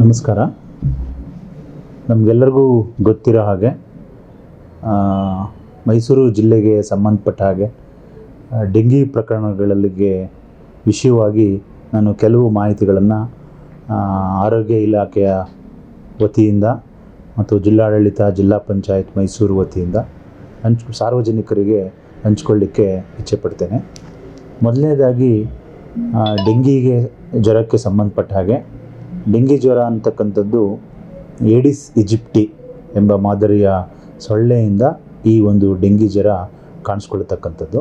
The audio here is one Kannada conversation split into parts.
ನಮಸ್ಕಾರ. ನಮಗೆಲ್ಲರಿಗೂ ಗೊತ್ತಿರೋ ಹಾಗೆ ಮೈಸೂರು ಜಿಲ್ಲೆಗೆ ಸಂಬಂಧಪಟ್ಟ ಹಾಗೆ ಡೆಂಗಿ ಪ್ರಕರಣಗಳಿಗೆ ವಿಷಯವಾಗಿ ನಾನು ಕೆಲವು ಮಾಹಿತಿಗಳನ್ನು ಆರೋಗ್ಯ ಇಲಾಖೆಯ ವತಿಯಿಂದ ಮತ್ತು ಜಿಲ್ಲಾಡಳಿತ, ಜಿಲ್ಲಾ ಪಂಚಾಯತ್ ಮೈಸೂರು ವತಿಯಿಂದ ಹಂಚ್, ಸಾರ್ವಜನಿಕರಿಗೆ ಹಂಚ್ಕೊಳ್ಳಿಕ್ಕೆ ಇಚ್ಛೆಪಡ್ತೇನೆ ಮೊದಲನೇದಾಗಿ ಡೆಂಗಿಗೆ ಜ್ವರಕ್ಕೆ ಸಂಬಂಧಪಟ್ಟ ಹಾಗೆ ಡೆಂಗಿ ಜ್ವರ ಅಂತಕ್ಕಂಥದ್ದು ಏಡಿಸ್ ಇಜಿಪ್ಟಿ ಎಂಬ ಮಾದರಿಯ ಸೊಳ್ಳೆಯಿಂದ ಈ ಒಂದು ಡೆಂಗಿ ಜ್ವರ ಕಾಣಿಸ್ಕೊಳ್ತಕ್ಕಂಥದ್ದು.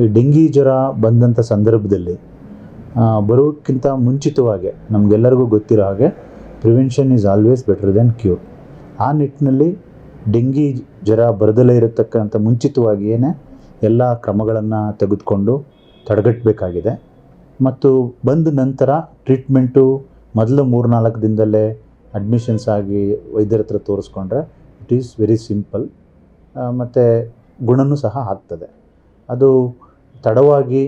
ಈ ಡೆಂಗಿ ಜ್ವರ ಬಂದಂಥ ಸಂದರ್ಭದಲ್ಲಿ ಬರೋಕ್ಕಿಂತ ಮುಂಚಿತವಾಗಿ ನಮಗೆಲ್ಲರಿಗೂ ಗೊತ್ತಿರೋ ಹಾಗೆ prevention is always better than cure. ಆ ನಿಟ್ಟಿನಲ್ಲಿ ಡೆಂಗಿ ಜ್ವರ ಬರದಲ್ಲೇ ಇರತಕ್ಕಂಥ ಮುಂಚಿತವಾಗಿಯೇ ಎಲ್ಲ ಕ್ರಮಗಳನ್ನು ತೆಗೆದುಕೊಂಡು ತಡೆಗಟ್ಟಬೇಕಾಗಿದೆ. ಮತ್ತು ಬಂದ ನಂತರ ಟ್ರೀಟ್ಮೆಂಟು ಮೊದಲು ಮೂರು ನಾಲ್ಕು ದಿನದಲ್ಲೇ ಅಡ್ಮಿಷನ್ಸ್ ಆಗಿ ವೈದ್ಯರ ಹತ್ರ ತೋರಿಸ್ಕೊಂಡ್ರೆ ಇಟ್ ಈಸ್ ವೆರಿ ಸಿಂಪಲ್ ಮತ್ತು ಗುಣನೂ ಸಹ ಆಗ್ತದೆ. ಅದು ತಡವಾಗಿ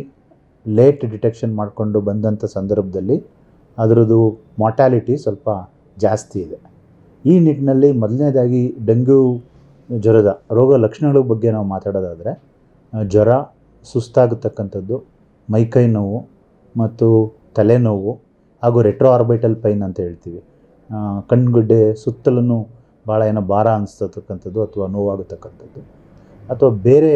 ಲೇಟ್ ಡಿಟೆಕ್ಷನ್ ಮಾಡಿಕೊಂಡು ಬಂದಂಥ ಸಂದರ್ಭದಲ್ಲಿ ಅದರದ್ದು ಮಾರ್ಟ್ಯಾಲಿಟಿ ಸ್ವಲ್ಪ ಜಾಸ್ತಿ ಇದೆ. ಈ ನಿಟ್ಟಿನಲ್ಲಿ ಮೊದಲನೇದಾಗಿ ಡೆಂಗ್ಯೂ ಜ್ವರದ ರೋಗ ಲಕ್ಷಣಗಳ ಬಗ್ಗೆ ನಾವು ಮಾತಾಡೋದಾದರೆ ಜ್ವರ, ಸುಸ್ತಾಗತಕ್ಕಂಥದ್ದು, ಮೈಕೈ ನೋವು ಮತ್ತು ತಲೆನೋವು ಹಾಗೂ ರೆಟ್ರೋ ಆರ್ಬಿಟಲ್ ಪೈನ್ ಅಂತ ಹೇಳ್ತೀವಿ. ಕಣ್ಗುಡ್ಡೆ, ಸುತ್ತಲೂ ಭಾಳ ಏನೋ ಭಾರ ಅನಿಸ್ತಕ್ಕಂಥದ್ದು ಅಥವಾ ನೋವಾಗತಕ್ಕಂಥದ್ದು. ಅಥವಾ ಬೇರೆ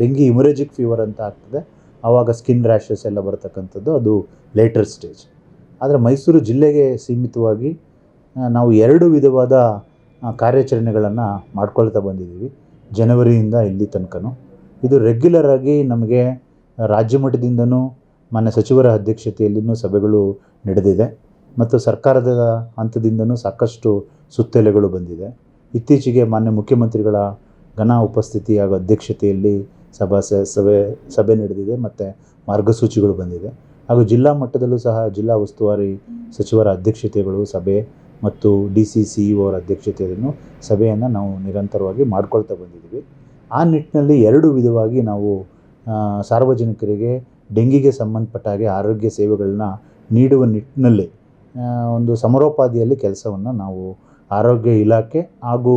ಡೆಂಗಿ ಇಮರೇಜಿಕ್ ಫೀವರ್ ಅಂತ ಆಗ್ತದೆ. ಆವಾಗ ಸ್ಕಿನ್ ರ್ಯಾಷಸ್ ಎಲ್ಲ ಬರತಕ್ಕಂಥದ್ದು ಅದು ಲೇಟರ್ ಸ್ಟೇಜ್ ಆದರೆ ಮೈಸೂರು ಜಿಲ್ಲೆಗೆ ಸೀಮಿತವಾಗಿ ನಾವು ಎರಡು ವಿಧವಾದ ಕಾರ್ಯಾಚರಣೆಗಳನ್ನು ಮಾಡ್ಕೊಳ್ತಾ ಬಂದಿದ್ದೀವಿ. ಜನವರಿಯಿಂದ ಇಲ್ಲಿ ತನಕನೂ. ಇದು ರೆಗ್ಯುಲರಾಗಿ ನಮಗೆ ರಾಜ್ಯ ಮಟ್ಟದಿಂದನೂ ಮಾನ್ಯ ಸಚಿವರ ಅಧ್ಯಕ್ಷತೆಯಲ್ಲಿನೂ ಸಭೆಗಳು ನಡೆದಿದೆ. ಮತ್ತು ಸರ್ಕಾರದ ಹಂತದಿಂದನೂ ಸಾಕಷ್ಟು ಸುತ್ತಲೆಗಳು ಬಂದಿದೆ. ಇತ್ತೀಚೆಗೆ ಮಾನ್ಯ ಮುಖ್ಯಮಂತ್ರಿಗಳ ಘನ ಉಪಸ್ಥಿತಿ ಹಾಗೂ ಅಧ್ಯಕ್ಷತೆಯಲ್ಲಿ ಸಭಾ ಸಭೆ ಸಭೆ ನಡೆದಿದೆ ಮತ್ತು ಮಾರ್ಗಸೂಚಿಗಳು ಬಂದಿದೆ. ಹಾಗೂ ಜಿಲ್ಲಾ ಮಟ್ಟದಲ್ಲೂ ಸಹ ಜಿಲ್ಲಾ ಉಸ್ತುವಾರಿ ಸಚಿವರ ಅಧ್ಯಕ್ಷತೆಗಳು ಸಭೆ ಮತ್ತು ಡಿ ಸಿ ಸಿ ಇ ಅವರ ಅಧ್ಯಕ್ಷತೆಯನ್ನು ಸಭೆಯನ್ನು ನಾವು ನಿರಂತರವಾಗಿ ಮಾಡ್ಕೊಳ್ತಾ ಬಂದಿದ್ದೀವಿ. ಆ ನಿಟ್ಟಿನಲ್ಲಿ ಎರಡು ವಿಧವಾಗಿ ನಾವು ಸಾರ್ವಜನಿಕರಿಗೆ ಡೆಂಗಿಗೆ ಸಂಬಂಧಪಟ್ಟ ಹಾಗೆ ಆರೋಗ್ಯ ಸೇವೆಗಳನ್ನ ನೀಡುವ ನಿಟ್ಟಿನಲ್ಲಿ ಒಂದು ಸಮರೋಪಾದಿಯಲ್ಲಿ ಕೆಲಸವನ್ನು ನಾವು ಆರೋಗ್ಯ ಇಲಾಖೆ ಹಾಗೂ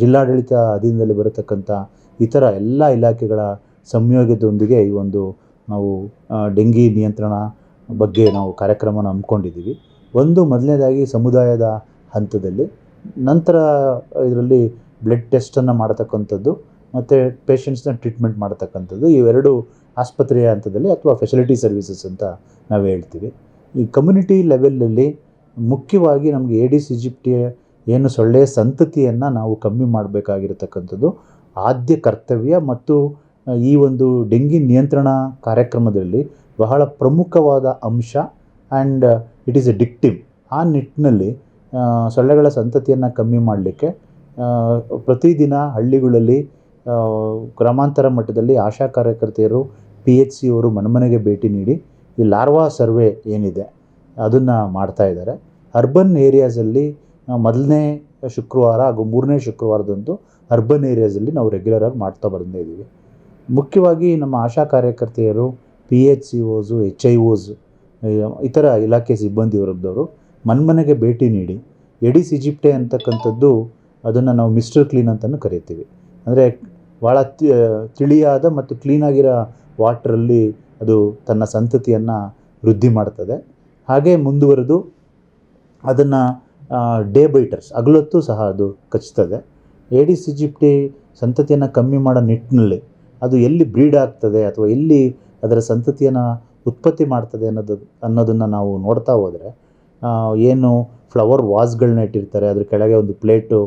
ಜಿಲ್ಲಾಡಳಿತ ಅಧೀನದಲ್ಲಿ ಬರತಕ್ಕಂಥ ಇತರ ಎಲ್ಲ ಇಲಾಖೆಗಳ ಸಂಯೋಗದೊಂದಿಗೆ ಈ ಒಂದು ನಾವು ಡೆಂಗಿ ನಿಯಂತ್ರಣ ಬಗ್ಗೆ ನಾವು ಕಾರ್ಯಕ್ರಮನ ಹಮ್ಮಿಕೊಂಡಿದ್ದೀವಿ. ಒಂದು ಮೊದಲನೇದಾಗಿ ಸಮುದಾಯದ ಹಂತದಲ್ಲಿ, ನಂತರ ಇದರಲ್ಲಿ ಬ್ಲಡ್ ಟೆಸ್ಟನ್ನು ಮಾಡತಕ್ಕಂಥದ್ದು, ಮತ್ತು ಪೇಷಂಟ್ಸ್ನ ಟ್ರೀಟ್ಮೆಂಟ್ ಮಾಡತಕ್ಕಂಥದ್ದು, ಇವೆರಡು ಆಸ್ಪತ್ರೆಯ ಹಂತದಲ್ಲಿ ಅಥವಾ ಫೆಸಿಲಿಟಿ ಸರ್ವಿಸಸ್ ಅಂತ ನಾವು ಹೇಳ್ತೀವಿ. ಈ ಕಮ್ಯುನಿಟಿ ಲೆವೆಲಲ್ಲಿ ಮುಖ್ಯವಾಗಿ ನಮಗೆ ಏಡಿಸ್ ಸಿಜಿಪ್ಟಿಯ ಏನು ಸೊಳ್ಳೆ ಸಂತತಿಯನ್ನು ನಾವು ಕಮ್ಮಿ ಮಾಡಬೇಕಾಗಿರತಕ್ಕಂಥದ್ದು ಆದ್ಯ ಕರ್ತವ್ಯ ಮತ್ತು ಈ ಒಂದು ಡೆಂಗಿ ನಿಯಂತ್ರಣ ಕಾರ್ಯಕ್ರಮದಲ್ಲಿ ಬಹಳ ಪ್ರಮುಖವಾದ ಅಂಶ and it is a directive ಆ ನಿಟ್ಟಿನಲ್ಲಿ ಸೊಳ್ಳೆಗಳ ಸಂತತಿಯನ್ನು ಕಮ್ಮಿ ಮಾಡಲಿಕ್ಕೆ ಪ್ರತಿದಿನ ಹಳ್ಳಿಗಳಲ್ಲಿ ಗ್ರಾಮಾಂತರ ಮಟ್ಟದಲ್ಲಿ ಆಶಾ ಕಾರ್ಯಕರ್ತೆಯರು ಪಿ ಎಚ್ ಸಿ ಅವರು ಮನೆಮನೆಗೆ ಭೇಟಿ ನೀಡಿ ಈ ಲಾರ್ವಾ ಸರ್ವೆ ಏನಿದೆ ಅದನ್ನು ಮಾಡ್ತಾ ಇದ್ದಾರೆ. ಅರ್ಬನ್ ಏರಿಯಾಸಲ್ಲಿ ಮೊದಲನೇ ಶುಕ್ರವಾರ ಹಾಗೂ ಮೂರನೇ ಶುಕ್ರವಾರದಂದು ಅರ್ಬನ್ ಏರಿಯಾಸಲ್ಲಿ ನಾವು ರೆಗ್ಯುಲರಾಗಿ ಮಾಡ್ತಾ ಬಂದೇ ಇದ್ದೀವಿ. ಮುಖ್ಯವಾಗಿ ನಮ್ಮ ಆಶಾ ಕಾರ್ಯಕರ್ತೆಯರು P H C Os H I Os ಇತರ ಇಲಾಖೆ ಸಿಬ್ಬಂದಿ ವರ್ಗದವರು ಮನ್ಮನೆಗೆ ಭೇಟಿ ನೀಡಿ ಎಡಿಸ್ ಇಜಿಪ್ಟೆ ಅಂತಕ್ಕಂಥದ್ದು ಅದನ್ನು ನಾವು ಮಿಸ್ಟರ್ ಕ್ಲೀನ್ ಅಂತಲೂ ಕರಿತೀವಿ. ಅಂದರೆ ಭಾಳ ತಿಳಿಯಾದ ಮತ್ತು ಕ್ಲೀನಾಗಿರೋ ವಾಟ್ರಲ್ಲಿ ಅದು ತನ್ನ ಸಂತತಿಯನ್ನು ವೃದ್ಧಿ ಮಾಡ್ತದೆ. ಹಾಗೆ ಮುಂದುವರೆದು ಅದನ್ನು ಡೇ ಬೈಟರ್ಸ್ ಹಗಲೊತ್ತು ಸಹ ಅದು ಕಚ್ತದೆ. ಏಡಿಸ್ ಈಜಿಪ್ಟಿ ಸಂತತಿಯನ್ನು ಕಮ್ಮಿ ಮಾಡೋ ನಿಟ್ಟಿನಲ್ಲಿ ಅದು ಎಲ್ಲಿ ಬ್ರೀಡ್ ಆಗ್ತದೆ ಅಥವಾ ಎಲ್ಲಿ ಅದರ ಸಂತತಿಯನ್ನು ಉತ್ಪತ್ತಿ ಮಾಡ್ತದೆ ಅನ್ನೋದು, ಅನ್ನೋದನ್ನು ನಾವು ನೋಡ್ತಾ ಹೋದರೆ ಏನು ಫ್ಲವರ್ ವಾಸ್ಗಳನ್ನ ಇಟ್ಟಿರ್ತಾರೆ, ಅದ್ರ ಕೆಳಗೆ ಒಂದು ಪ್ಲೇಟು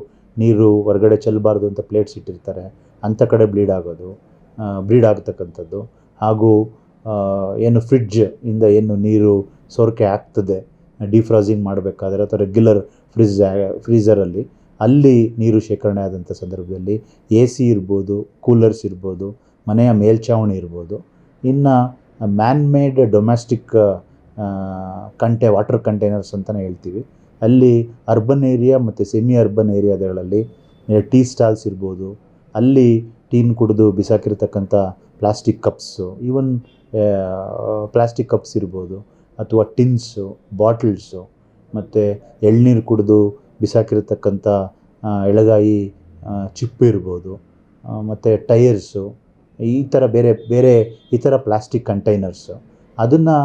ನೀರು ಹೊರಗಡೆ ಚೆಲ್ಲಬಾರ್ದು ಅಂತ ಪ್ಲೇಟ್ಸ್ ಇಟ್ಟಿರ್ತಾರೆ ಅಂಥ ಕಡೆ ಬ್ಲೀಡ್ ಆಗೋದು ಬ್ಲೀಡ್ ಆಗತಕ್ಕಂಥದ್ದು. ಹಾಗೂ ಏನು ಫ್ರಿಡ್ಜ್ ಇಂದ ಏನು ನೀರು ಸೋರಿಕೆ ಆಗ್ತದೆ ಡಿಫ್ರಾಸಿಂಗ್ ಮಾಡಬೇಕಾದ್ರೆ, ಅಥವಾ ರೆಗ್ಯುಲರ್ ಫ್ರಿಜ್ ಫ್ರೀಝರಲ್ಲಿ ಅಲ್ಲಿ ನೀರು ಶೇಖರಣೆ ಆದಂಥ ಸಂದರ್ಭದಲ್ಲಿ ಎ ಸಿ ಇರ್ಬೋದು ಕೂಲರ್ಸ್ ಇರ್ಬೋದು, ಮನೆಯ ಮೇಲ್ಛಾವಣಿ ಇರ್ಬೋದು. ಇನ್ನು ಮ್ಯಾನ್ ಮೇಡ್ ಡೊಮ್ಯಾಸ್ಟಿಕ್ ಕಂಟೆ ವಾಟರ್ ಕಂಟೈನರ್ಸ್ ಅಂತಲೇ ಹೇಳ್ತೀವಿ. ಅಲ್ಲಿ ಅರ್ಬನ್ ಏರಿಯಾ ಮತ್ತು ಸೆಮಿ ಅರ್ಬನ್ ಏರಿಯಾಗಳಲ್ಲಿ ಟೀ ಸ್ಟಾಲ್ಸ್ ಇರ್ಬೋದು. ಅಲ್ಲಿ ಟೀನ್ ಕುಡಿದು ಬಿಸಾಕಿರ್ತಕ್ಕಂಥ plastic cups even plastic cups ಇರ್ಬೋದು. ಅಥವಾ ಟಿನ್ಸು ಬಾಟಲ್ಸು ಮತ್ತು ಎಳ್ನೀರು ಕುಡಿದು ಬಿಸಾಕಿರ್ತಕ್ಕಂಥ ಎಳಗಾಯಿ ಚಿಪ್ಪು ಇರ್ಬೋದು. ಮತ್ತು ಟೈರ್ಸು ಈ ಥರ ಬೇರೆ ಬೇರೆ ಈ ಥರ ಪ್ಲಾಸ್ಟಿಕ್ ಕಂಟೈನರ್ಸು ಅದನ್ನು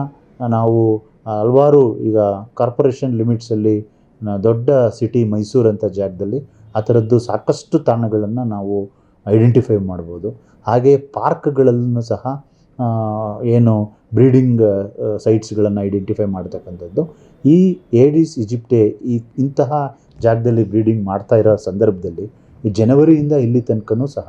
ನಾವು ಹಲವಾರು ಈಗ ಕಾರ್ಪೊರೇಷನ್ ಲಿಮಿಟ್ಸಲ್ಲಿ ದೊಡ್ಡ ಸಿಟಿ ಮೈಸೂರು ಅಂತ ಜಾಗದಲ್ಲಿ ಆ ಥರದ್ದು ಸಾಕಷ್ಟು ತಾಣಗಳನ್ನು ನಾವು ಐಡೆಂಟಿಫೈ ಮಾಡ್ಬೋದು. ಹಾಗೆ ಪಾರ್ಕ್ಗಳಲ್ಲೂ ಸಹ ಏನು ಬ್ರೀಡಿಂಗ್ ಸೈಟ್ಸ್ಗಳನ್ನು ಐಡೆಂಟಿಫೈ ಮಾಡ್ತಕ್ಕಂಥದ್ದು. ಈ ಏಡಿಸ್ ಈಜಿಪ್ಟೆ ಈ ಇಂತಹ ಜಾಗದಲ್ಲಿ ಬ್ರೀಡಿಂಗ್ ಮಾಡ್ತಾ ಇರೋ ಸಂದರ್ಭದಲ್ಲಿ, ಈ ಜನವರಿಯಿಂದ ಇಲ್ಲಿ ತನಕನೂ ಸಹ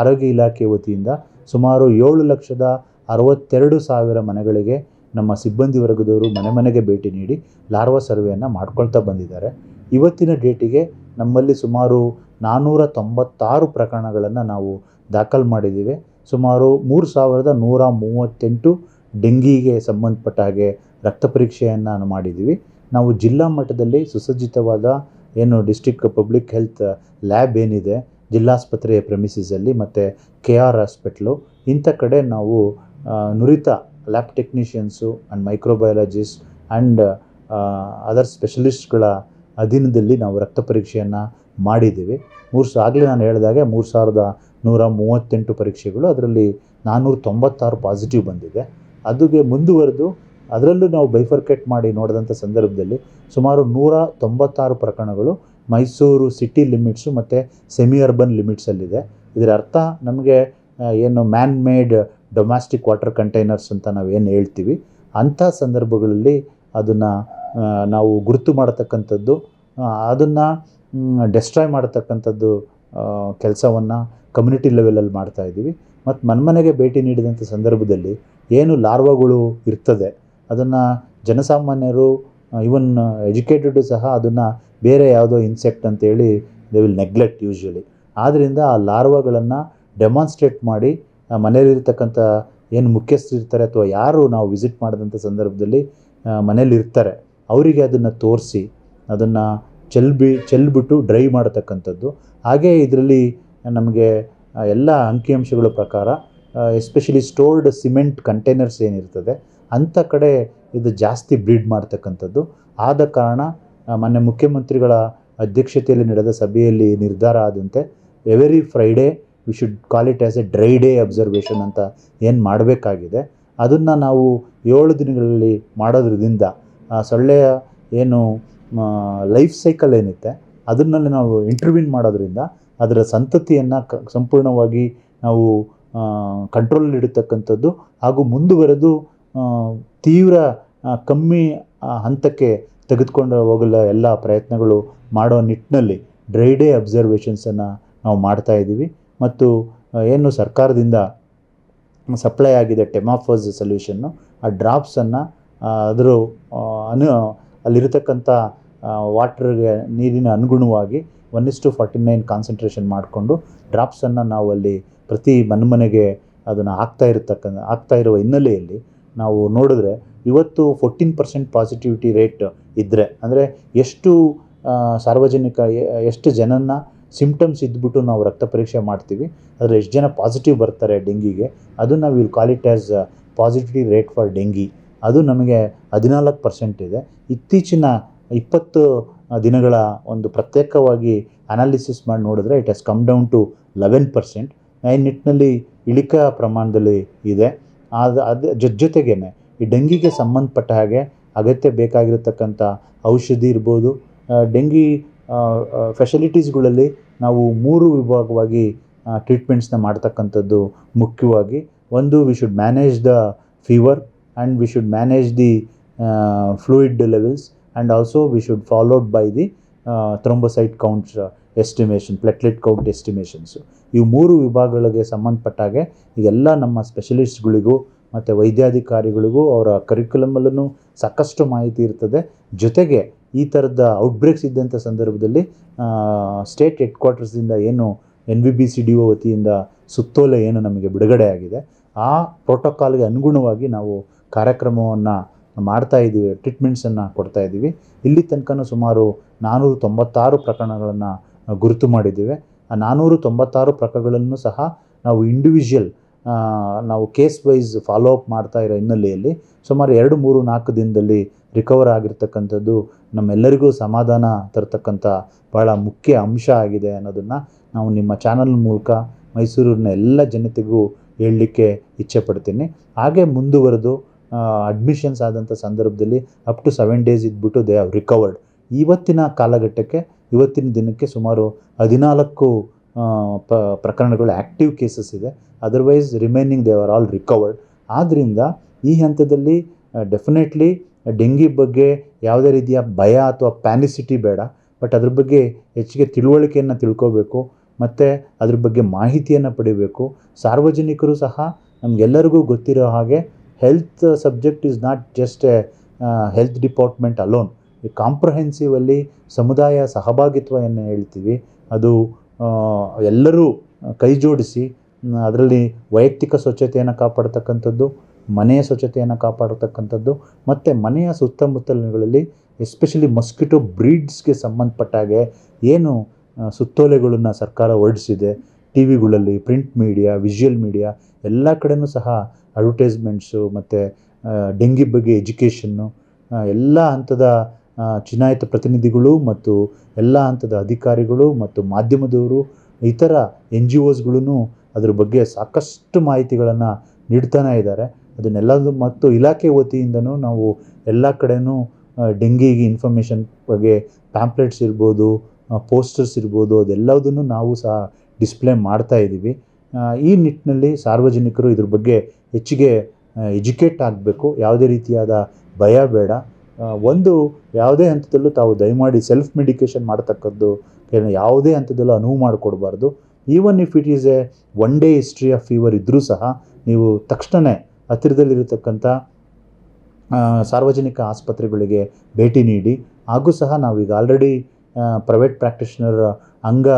ಆರೋಗ್ಯ ಇಲಾಖೆ ವತಿಯಿಂದ ಸುಮಾರು ಏಳು ಲಕ್ಷದ ಅರವತ್ತೆರಡು ಸಾವಿರ ಮನೆಗಳಿಗೆ ನಮ್ಮ ಸಿಬ್ಬಂದಿ ವರ್ಗದವರು ಮನೆ ಮನೆಗೆ ಭೇಟಿ ನೀಡಿ ಲಾರ್ವಾ ಸರ್ವೆಯನ್ನು ಮಾಡ್ಕೊಳ್ತಾ ಬಂದಿದ್ದಾರೆ. ಇವತ್ತಿನ ಡೇಟಿಗೆ ನಮ್ಮಲ್ಲಿ ಸುಮಾರು ನಾನ್ನೂರ ತೊಂಬತ್ತಾರು ಪ್ರಕರಣಗಳನ್ನು ನಾವು ದಾಖಲು ಮಾಡಿದ್ದೀವಿ. ಸುಮಾರು ಮೂರು ಸಾವಿರದ ನೂರ ಮೂವತ್ತೆಂಟು ಡೆಂಗಿಗೆ ಸಂಬಂಧಪಟ್ಟ ಹಾಗೆ ರಕ್ತ ಪರೀಕ್ಷೆಯನ್ನು ಮಾಡಿದ್ದೀವಿ. ನಾವು ಜಿಲ್ಲಾ ಮಟ್ಟದಲ್ಲಿ ಸುಸಜ್ಜಿತವಾದ ಏನು ಡಿಸ್ಟಿಕ್ ಪಬ್ಲಿಕ್ ಹೆಲ್ತ್ ಲ್ಯಾಬ್ ಏನಿದೆ, ಜಿಲ್ಲಾಸ್ಪತ್ರೆಯ ಪ್ರೆಮಿಸಿಸಲ್ಲಿ ಮತ್ತು ಕೆ ಆರ್ ಹಾಸ್ಪಿಟ್ಲು ಇಂಥ ಕಡೆ ನಾವು ನುರಿತ lab technicians and microbiologist and other ಸ್ಪೆಷಲಿಸ್ಟ್ಗಳ ಅಧೀನದಲ್ಲಿ ನಾವು ರಕ್ತ ಪರೀಕ್ಷೆಯನ್ನು ಮಾಡಿದ್ದೀವಿ. ಮೂರು ಆಗಲೇ ನಾನು ಹೇಳಿದಾಗೆ ಮೂರು ಸಾವಿರದ ನೂರ ಮೂವತ್ತೆಂಟು ಪರೀಕ್ಷೆಗಳು, ಅದರಲ್ಲಿ ನಾನ್ನೂರ ತೊಂಬತ್ತಾರು ಪಾಸಿಟಿವ್ ಬಂದಿದೆ. ಅದುಗೆ ಮುಂದುವರೆದು ಅದರಲ್ಲೂ ನಾವು ಬೈಫರ್ಕೇಟ್ ಮಾಡಿ ನೋಡಿದಂಥ ಸಂದರ್ಭದಲ್ಲಿ ಸುಮಾರು ನೂರ ತೊಂಬತ್ತಾರು ಪ್ರಕರಣಗಳು ಮೈಸೂರು ಸಿಟಿ ಲಿಮಿಟ್ಸು ಮತ್ತು ಸೆಮಿ ಅರ್ಬನ್ ಲಿಮಿಟ್ಸಲ್ಲಿದೆ ಇದರ ಅರ್ಥ ನಮಗೆ ಏನು man made domestic water containers ಅಂತ ನಾವು ಏನು ಹೇಳ್ತೀವಿ, ಅಂಥ ಸಂದರ್ಭಗಳಲ್ಲಿ ಅದನ್ನು ನಾವು ಗುರುತು ಮಾಡತಕ್ಕಂಥದ್ದು ಅದನ್ನು ಡೆಸ್ಟ್ರಾಯ್ ಮಾಡತಕ್ಕಂಥದ್ದು ಕೆಲಸವನ್ನು ಕಮ್ಯುನಿಟಿ ಲೆವೆಲಲ್ಲಿ ಮಾಡ್ತಾ ಇದ್ದೀವಿ. ಮತ್ತು ಮನ್ಮನೆಗೆ ಭೇಟಿ ನೀಡಿದಂಥ ಸಂದರ್ಭದಲ್ಲಿ ಏನು ಲಾರ್ವಾಗಳು ಇರ್ತದೆ, ಅದನ್ನು ಜನಸಾಮಾನ್ಯರು ಇವನ್ ಎಜುಕೇಟೆಡ್ ಸಹ ಅದನ್ನು ಬೇರೆ ಯಾವುದೋ ಇನ್ಸೆಕ್ಟ್ ಅಂತೇಳಿ ದೇ ವಿಲ್ ನೆಗ್ಲೆಕ್ಟ್ ಯೂಶ್ವಲಿ ಆದ್ದರಿಂದ ಆ ಲಾರ್ವಾಗಳನ್ನು ಡೆಮಾನ್ಸ್ಟ್ರೇಟ್ ಮಾಡಿ ಮನೆಯಲ್ಲಿರ್ತಕ್ಕಂಥ ಏನು ಮುಖ್ಯಸ್ಥರು ಇರ್ತಾರೆ ಅಥವಾ ಯಾರು ನಾವು ವಿಸಿಟ್ ಮಾಡಿದಂಥ ಸಂದರ್ಭದಲ್ಲಿ ಮನೇಲಿರ್ತಾರೆ ಅವರಿಗೆ ಅದನ್ನು ತೋರಿಸಿ, ಅದನ್ನು ಚೆಲ್ಬಿ, ಚೆಲ್ಬಿಟ್ಟು ಡ್ರೈ ಮಾಡತಕ್ಕಂಥದ್ದು. ಹಾಗೆ ಇದರಲ್ಲಿ ನಮಗೆ ಎಲ್ಲ ಅಂಕಿಅಂಶಗಳ ಪ್ರಕಾರ ಎಸ್ಪೆಷಲಿ ಸ್ಟೋರ್ಡ್ ಸಿಮೆಂಟ್ ಕಂಟೈನರ್ಸ್ ಏನಿರ್ತದೆ, ಅಂಥ ಕಡೆ ಇದು ಜಾಸ್ತಿ ಬ್ರೀಡ್ ಮಾಡ್ತಕ್ಕಂಥದ್ದು. ಆದ ಕಾರಣ ಮೊನ್ನೆ ಮುಖ್ಯಮಂತ್ರಿಗಳ ಅಧ್ಯಕ್ಷತೆಯಲ್ಲಿ ನಡೆದ ಸಭೆಯಲ್ಲಿ ನಿರ್ಧಾರ ಆದಂತೆ, every Friday we should call it as a dry day observation ಅಂತ ಏನು ಮಾಡಬೇಕಾಗಿದೆ. ಅದನ್ನು ನಾವು ಏಳು ದಿನಗಳಲ್ಲಿ ಮಾಡೋದ್ರಿಂದ, ಆ ಸೊಳ್ಳೆಯ ಏನು ಲೈಫ್ ಸೈಕಲ್ ಏನಿದೆ ಅದನ್ನಲ್ಲಿ ನಾವು ಇಂಟರ್ವ್ಯೂನ್ ಮಾಡೋದ್ರಿಂದ ಅದರ ಸಂತತಿಯನ್ನು ಕ, ಸಂಪೂರ್ಣವಾಗಿ ನಾವು ಕಂಟ್ರೋಲ್ ಇಡತಕ್ಕಂಥದ್ದು ಹಾಗೂ ಮುಂದುವರೆದು ತೀವ್ರ ಕಮ್ಮಿ ಹಂತಕ್ಕೆ ತೆಗೆದುಕೊಂಡು ಹೋಗಲು ಎಲ್ಲ ಪ್ರಯತ್ನಗಳು ಮಾಡೋ ನಿಟ್ಟಿನಲ್ಲಿ ಡ್ರೈ ಡೇ ಅಬ್ಸರ್ವೇಷನ್ಸನ್ನು ನಾವು ಮಾಡ್ತಾ ಇದ್ದೀವಿ. ಮತ್ತು ಏನು ಸರ್ಕಾರದಿಂದ ಸಪ್ಲೈ ಆಗಿದೆ ಟೆಮಾಫೋಸ್ ಸೊಲ್ಯೂಷನ್ನು ಆ ಡ್ರಾಪ್ಸನ್ನು ಅದರ ಅನು, ಅಲ್ಲಿರತಕ್ಕಂಥ ವಾಟ್ರಿಗೆ ನೀರಿನ ಅನುಗುಣವಾಗಿ one is to forty nine concentration ಮಾಡಿಕೊಂಡು ಡ್ರಾಪ್ಸನ್ನು ನಾವು ಅಲ್ಲಿ ಪ್ರತಿ ಮನೆಮನೆಗೆ ಅದನ್ನು ಹಾಕ್ತಾ ಇರತಕ್ಕಂಥ ಆಗ್ತಾ ಇರುವ ಹಿನ್ನೆಲೆಯಲ್ಲಿ ನಾವು ನೋಡಿದ್ರೆ ಇವತ್ತು ಫೋರ್ಟೀನ್ ಪರ್ಸೆಂಟ್ ಪಾಸಿಟಿವಿಟಿ ರೇಟ್ ಇದ್ದರೆ ಅಂದರೆ ಎಷ್ಟು ಸಾರ್ವಜನಿಕ ಎಷ್ಟು ಜನನ ಸಿಮ್ಟಮ್ಸ್ ಇದ್ಬಿಟ್ಟು ನಾವು ರಕ್ತ ಪರೀಕ್ಷೆ ಮಾಡ್ತೀವಿ. ಆದರೆ ಎಷ್ಟು ಜನ ಪಾಸಿಟಿವ್ ಬರ್ತಾರೆ ಡೆಂಗಿಗೆ, ಅದು ನಾವು will call it as positivity rate for dengue ಅದು ನಮಗೆ ಹದಿನಾಲ್ಕು ಪರ್ಸೆಂಟ್ ಇದೆ. ಇತ್ತೀಚಿನ ಇಪ್ಪತ್ತು ದಿನಗಳ ಒಂದು ಪ್ರತ್ಯೇಕವಾಗಿ ಅನಾಲಿಸಿಸ್ ಮಾಡಿ ನೋಡಿದ್ರೆ it has come down to eleven percent ಈ ನಿಟ್ಟಿನಲ್ಲಿ ಇಳಿಕ ಪ್ರಮಾಣದಲ್ಲಿ ಇದೆ. ಅದು ಅದು, ಜೊ, ಜೊತೆಗೇನೆ ಈ ಡೆಂಗಿಗೆ ಸಂಬಂಧಪಟ್ಟ ಹಾಗೆ ಅಗತ್ಯ ಬೇಕಾಗಿರತಕ್ಕಂಥ ಔಷಧಿ ಇರ್ಬೋದು. ಡೆಂಗಿ ಫೆಸಿಲಿಟೀಸ್ಗಳಲ್ಲಿ ನಾವು ಮೂರು ವಿಭಾಗವಾಗಿ ಟ್ರೀಟ್ಮೆಂಟ್ಸ್ನ ಮಾಡ್ತಕ್ಕಂಥದ್ದು ಮುಖ್ಯವಾಗಿ. ಒಂದು we should manage the fever and we should manage the fluid levels and also we should followed by the thrombocyte counts estimation platelet count estimations ಈ ಮೂರು ವಿಭಾಗಗಳಿಗೆ ಸಂಬಂಧಪಟ್ಟಾಗೆ ಈಗೆಲ್ಲ ನಮ್ಮ ಸ್ಪೆಷಲಿಸ್ಟ್ಗಳಿಗೂ ಮತ್ತು ವೈದ್ಯಾಧಿಕಾರಿಗಳಿಗೂ ಅವರ ಕರಿಕ್ಯುಲಮಲ್ಲೂ ಸಾಕಷ್ಟು ಮಾಹಿತಿ ಇರ್ತದೆ. ಜೊತೆಗೆ ಈ ಥರದ ಔಟ್ಬ್ರೇಕ್ಸ್ ಇದ್ದಂಥ ಸಂದರ್ಭದಲ್ಲಿ ಸ್ಟೇಟ್ ಹೆಡ್ ಕ್ವಾರ್ಟರ್ಸಿಂದ ಏನು N V B C D O ವತಿಯಿಂದ ಸುತ್ತೋಲೆ ಏನು ನಮಗೆ ಬಿಡುಗಡೆ ಆಗಿದೆ, ಆ ಪ್ರೋಟೋಕಾಲ್ಗೆ ಅನುಗುಣವಾಗಿ ನಾವು ಕಾರ್ಯಕ್ರಮವನ್ನು ಮಾಡ್ತಾ ಇದ್ದೀವಿ ಟ್ರೀಟ್ಮೆಂಟ್ಸನ್ನು ಕೊಡ್ತಾ ಇದ್ದೀವಿ. ಇಲ್ಲಿ ತನಕನೂ ಸುಮಾರು ನಾನ್ನೂರ ತೊಂಬತ್ತಾರು ಪ್ರಕರಣಗಳನ್ನು ಗುರುತು ಮಾಡಿದ್ದೇವೆ. ಆ ನಾನ್ನೂರು ತೊಂಬತ್ತಾರು ಪ್ರಕರಣಗಳನ್ನು ಸಹ ನಾವು ಇಂಡಿವಿಜುವಲ್ ನಾವು ಕೇಸ್ ವೈಸ್ ಫಾಲೋ ಅಪ್ ಮಾಡ್ತಾ ಇರೋ ಹಿನ್ನೆಲೆಯಲ್ಲಿ ಸುಮಾರು ಎರಡು, ಮೂರು, ನಾಲ್ಕು ದಿನದಲ್ಲಿ ರಿಕವರ್ ಆಗಿರ್ತಕ್ಕಂಥದ್ದು ನಮ್ಮೆಲ್ಲರಿಗೂ ಸಮಾಧಾನ ತರ್ತಕ್ಕಂಥ ಬಹಳ ಮುಖ್ಯ ಅಂಶ ಆಗಿದೆ ಅನ್ನೋದನ್ನು ನಾವು ನಿಮ್ಮ ಚಾನಲ್ ಮೂಲಕ ಮೈಸೂರಿನ ಎಲ್ಲ ಜನತೆಗೂ ಹೇಳಲಿಕ್ಕೆ ಇಚ್ಛೆ ಪಡ್ತೀನಿ ಹಾಗೆ ಮುಂದುವರೆದು ಅಡ್ಮಿಷನ್ಸ್ ಆದಂಥ ಸಂದರ್ಭದಲ್ಲಿ ಅಪ್ ಟು ಸೆವೆನ್ ಡೇಸ್ ಇದ್ಬಿಟ್ಟು ದೇ ಹ್ಯಾವ್ ರಿಕವರ್ಡ್ ಇವತ್ತಿನ ಕಾಲಘಟ್ಟಕ್ಕೆ, ಇವತ್ತಿನ ದಿನಕ್ಕೆ ಸುಮಾರು ಹದಿನಾಲ್ಕು ಪ, ಪ್ರಕರಣಗಳು ಆ್ಯಕ್ಟಿವ್ ಕೇಸಸ್ ಇದೆ. Otherwise remaining they are all recovered ಆದ್ದರಿಂದ ಈ ಹಂತದಲ್ಲಿ ಡೆಫಿನೆಟ್ಲಿ ಡೆಂಗಿ ಬಗ್ಗೆ ಯಾವುದೇ ರೀತಿಯ ಭಯ ಅಥವಾ ಪ್ಯಾನಿಸಿಟಿ ಬೇಡ. ಬಟ್ ಅದ್ರ ಬಗ್ಗೆ ಹೆಚ್ಚಿಗೆ ತಿಳುವಳಿಕೆಯನ್ನು ತಿಳ್ಕೋಬೇಕು. ಮತ್ತು ಅದ್ರ ಬಗ್ಗೆ ಮಾಹಿತಿಯನ್ನು ಪಡಿಬೇಕು. ಸಾರ್ವಜನಿಕರು ಸಹ ನಮಗೆಲ್ಲರಿಗೂ ಗೊತ್ತಿರೋ ಹಾಗೆ health subject is not just a health department alone ಈ ಕಾಂಪ್ರಹೆನ್ಸಿವಲ್ಲಿ ಸಮುದಾಯ ಸಹಭಾಗಿತ್ವ ಏನು ಹೇಳ್ತೀವಿ. ಅದು ಎಲ್ಲರೂ ಕೈ ಜೋಡಿಸಿ ಅದರಲ್ಲಿ ವೈಯಕ್ತಿಕ ಸ್ವಚ್ಛತೆಯನ್ನು ಕಾಪಾಡತಕ್ಕಂಥದ್ದು, ಮನೆಯ ಸ್ವಚ್ಛತೆಯನ್ನು ಕಾಪಾಡತಕ್ಕಂಥದ್ದು, ಮತ್ತು ಮನೆಯ ಸುತ್ತಮುತ್ತಲಿನಗಳಲ್ಲಿ ಎಸ್ಪೆಷಲಿ ಮಸ್ಕಿಟೋ ಬ್ರೀಡ್ಸ್ಗೆ ಸಂಬಂಧಪಟ್ಟ ಹಾಗೆ ಏನು ಸುತ್ತೋಲೆಗಳನ್ನು ಸರ್ಕಾರ ಹೊರಡಿಸಿದೆ. ಟಿ ವಿಗಳಲ್ಲಿ ಪ್ರಿಂಟ್ ಮೀಡಿಯಾ ವಿಜುವಲ್ ಮೀಡಿಯಾ ಎಲ್ಲ ಕಡೆನೂ ಸಹ ಅಡ್ವರ್ಟೈಸ್ಮೆಂಟ್ಸು ಮತ್ತು ಡೆಂಗಿ ಬಗ್ಗೆ ಎಜುಕೇಷನ್ನು ಎಲ್ಲ ಹಂತದ ಚುನಾಯಿತ ಪ್ರತಿನಿಧಿಗಳು ಮತ್ತು ಎಲ್ಲ ಹಂತದ ಅಧಿಕಾರಿಗಳು ಮತ್ತು ಮಾಧ್ಯಮದವರು, ಇತರ ಎನ್ ಜಿ ಒಸ್ಗಳೂ ಅದ್ರ ಬಗ್ಗೆ ಸಾಕಷ್ಟು ಮಾಹಿತಿಗಳನ್ನು ನೀಡ್ತಾನೆ ಇದ್ದಾರೆ. ಅದನ್ನೆಲ್ಲದು ಮತ್ತು ಇಲಾಖೆ ವತಿಯಿಂದನೂ ನಾವು ಎಲ್ಲ ಕಡೆನೂ ಆ, ಡೆಂಗಿಗೆ ಇನ್ಫಾರ್ಮೇಷನ್ ಬಗ್ಗೆ ಪ್ಯಾಂಪ್ಲೆಟ್ಸ್ ಇರ್ಬೋದು ಪೋಸ್ಟರ್ಸ್ ಇರ್ಬೋದು ಅದೆಲ್ಲದನ್ನು ನಾವು ಸಹ ಡಿಸ್ಪ್ಲೇ ಮಾಡ್ತಾ ಇದ್ದೀವಿ. ಈ ನಿಟ್ಟಿನಲ್ಲಿ ಸಾರ್ವಜನಿಕರು ಇದ್ರ ಬಗ್ಗೆ ಹೆಚ್ಚಿಗೆ ಎಜುಕೇಟ್ ಆಗಬೇಕು. ಯಾವುದೇ ರೀತಿಯಾದ ಭಯ ಬೇಡ. ಒಂದು ಯಾವುದೇ ಹಂತದಲ್ಲೂ ತಾವು ದಯಮಾಡಿ ಸೆಲ್ಫ್ ಮೆಡಿಕೇಷನ್ ಮಾಡ್ತಕ್ಕದ್ದು ಯಾವುದೇ ಹಂತದಲ್ಲೂ ಅನುವು ಮಾಡಿಕೊಡ್ಬಾರ್ದು. Even if it is a one day history of fever ಇದ್ದರೂ ಸಹ ನೀವು ತಕ್ಷಣವೇ ಹತ್ತಿರದಲ್ಲಿರತಕ್ಕಂಥ ಸಾರ್ವಜನಿಕ ಆಸ್ಪತ್ರೆಗಳಿಗೆ ಭೇಟಿ ನೀಡಿ, ಹಾಗೂ ಸಹ ನಾವೀಗ ಆಲ್ರೆಡಿ ಪ್ರೈವೇಟ್ ಪ್ರಾಕ್ಟಿಷನರ್ ಅಂಗ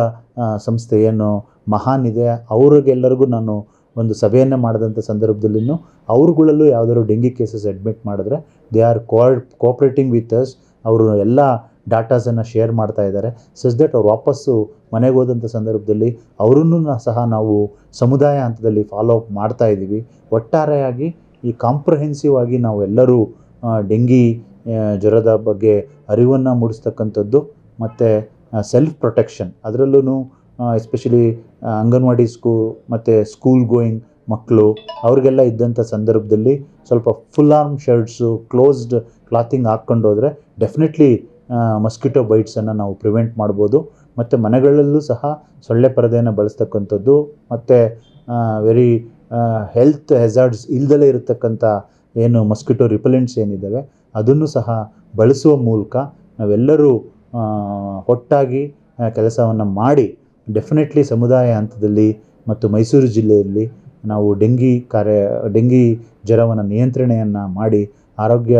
ಸಂಸ್ಥೆ ಏನು ಮಹಾನ್ ಇದೆ. ಅವ್ರಿಗೆಲ್ಲರಿಗೂ ನಾನು ಒಂದು ಸಭೆಯನ್ನು ಮಾಡಿದಂಥ ಸಂದರ್ಭದಲ್ಲಿನೂ ಅವ್ರುಗಳಲ್ಲೂ ಯಾವುದಾದ್ರು ಡೆಂಗಿ ಕೇಸಸ್ ಅಡ್ಮಿಟ್ ಮಾಡಿದ್ರೆ they are coord cooperating with us ಅವರು ಎಲ್ಲ ಡಾಟಾಸನ್ನು ಶೇರ್ ಮಾಡ್ತಾ ಇದ್ದಾರೆ. ಸಸ್ ದಟ್ ಅವ್ರು ವಾಪಸ್ಸು ಮನೆಗೆ ಹೋದಂಥ ಸಂದರ್ಭದಲ್ಲಿ ಅವರನ್ನು ಸಹ ನಾವು ಸಮುದಾಯ ಹಂತದಲ್ಲಿ ಫಾಲೋ ಅಪ್ ಮಾಡ್ತಾ ಇದ್ದೀವಿ. ಒಟ್ಟಾರೆಯಾಗಿ ಈ ಕಾಂಪ್ರಹೆನ್ಸಿವ್ ಆಗಿ ನಾವೆಲ್ಲರೂ ಡೆಂಗಿ ಜ್ವರದ ಬಗ್ಗೆ ಅರಿವನ್ನು ಮೂಡಿಸ್ತಕ್ಕಂಥದ್ದು ಮತ್ತು ಸೆಲ್ಫ್ ಪ್ರೊಟೆಕ್ಷನ್ ಅದರಲ್ಲೂ ಎಸ್ಪೆಷಲಿ ಅಂಗನವಾಡಿ ಸ್ಕೂ, ಮತ್ತು ಸ್ಕೂಲ್ ಗೋಯಿಂಗ್ ಮಕ್ಕಳು ಅವ್ರಿಗೆಲ್ಲ ಇದ್ದಂಥ ಸಂದರ್ಭದಲ್ಲಿ ಸ್ವಲ್ಪ full arm shirts closed clothing ಹಾಕ್ಕೊಂಡು ಹೋದರೆ ಡೆಫಿನೆಟ್ಲಿ ಮಸ್ಕಿಟೋ ಬೈಟ್ಸನ್ನು ನಾವು ಪ್ರಿವೆಂಟ್ ಮಾಡ್ಬೋದು. ಮತ್ತು ಮನೆಗಳಲ್ಲೂ ಸಹ ಸೊಳ್ಳೆ ಪರದೆಯನ್ನು ಬಳಸ್ತಕ್ಕಂಥದ್ದು, ಮತ್ತು ವೆರಿ ಹೆಲ್ತ್ ಹೆಜಾರ್ಡ್ಸ್ ಇಲ್ದಲೇ ಇರತಕ್ಕಂಥ ಏನು ಮಸ್ಕಿಟೋ ರಿಪಲೆಂಟ್ಸ್ ಏನಿದ್ದಾವೆ, ಅದನ್ನು ಸಹ ಬಳಸುವ ಮೂಲಕ ನಾವೆಲ್ಲರೂ ಒಟ್ಟಾಗಿ ಕೆಲಸವನ್ನು ಮಾಡಿ ಡೆಫಿನೆಟ್ಲಿ ಸಮುದಾಯ ಹಂತದಲ್ಲಿ ಮತ್ತು ಮೈಸೂರು ಜಿಲ್ಲೆಯಲ್ಲಿ ನಾವು ಡೆಂಗಿ ಕಾರ್ಯ, ಡೆಂಗಿ ಜ್ವರವನ್ನು ನಿಯಂತ್ರಣೆಯನ್ನು ಮಾಡಿ ಆರೋಗ್ಯ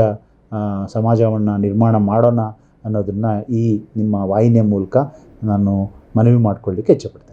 ಸಮಾಜವನ್ನು ನಿರ್ಮಾಣ ಮಾಡೋಣ ಅನ್ನೋದನ್ನು ಈ ನಿಮ್ಮ ವಾಹಿನಿಯ ಮೂಲಕ ನಾನು ಮನವಿ ಮಾಡಿಕೊಳ್ಳಿಕ್ಕೆ ಇಚ್ಛೆಪಡ್ತೇನೆ